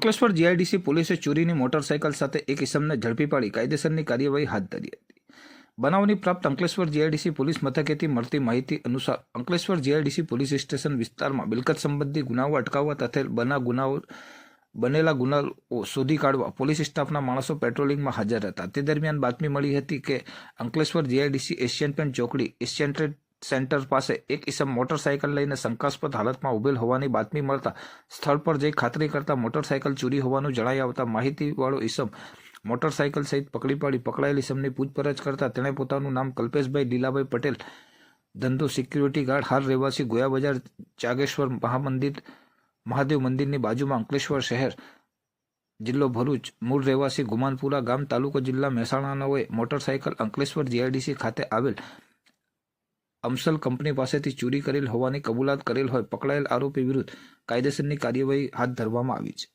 Ankleshwar GIDC પોલીસે ચોરીની motorcycle સાથે એક ઇસમને ઝડપી પાડી કાયદેસરની કાર્યવાહી હાથ ધરી હતી. બનાવની પ્રાપ્ત અંકલેશ્વર જીઆઈડીસી પોલીસ મથકેથી મળતી માહિતી અનુસાર અંકલેશ્વર જીઆઈડીસી પોલીસ સ્ટેશન વિસ્તારમાં મિલકત સંબંધી ગુનાઓ અટકાવવા તથા બના ગુનાઓ, બનેલા ગુનાઓ શોધી કાઢવા પોલીસ સ્ટાફના માણસો પેટ્રોલિંગમાં હાજર હતા. તે દરમિયાન બાતમી મળી હતી કે અંકલેશ્વર જીઆઈડીસી એશિયન પેન્ટ ચોકડી, એશિયન ટ્રેડ સેન્ટર પાસે એક ઇસમ મોટરસાયકલ લઈને શંકાસ્પદ હાલતમાં ઉભેલ હોવાની બાતમી મળતા સ્થળ પર જઈ ખાતરી કરતા મોટરસાયકલ ચોરી હોવાનું જણાઈ આવતા માહિતીવાળો ઇસમ મોટરસાયકલ સહિત પકડી પાડી પકડાયેલ ઇસમની પૂછપરછ કરતા તેણે પોતાનું નામ કલ્પેશભાઈ લીલાભાઈ પટેલ, ધંધો સિક્યુરિટી ગાર્ડ, હાલ રહેવાસી ગોયા બજાર જાગેશ્વર મહામંદિર, મહાદેવ મંદિરની બાજુમાં અંકલેશ્વર શહેર, જિલ્લો ભરૂચ. મૂળ રહેવાસી ગુમાનપુરા ગામ તાલુકો જિલ્લા મહેસાણાનાઓએ મોટરસાયકલ અંકલેશ્વર જીઆઈડીસી ખાતે આવેલ અમસલ કંપની પાસેથી ચોરી કરેલ હોવાની કબૂલાત કરેલ હોય, પકડાયેલ આરોપી વિરુદ્ધ કાયદેસરની કાર્યવાહી હાથ ધરવામાં આવી છે.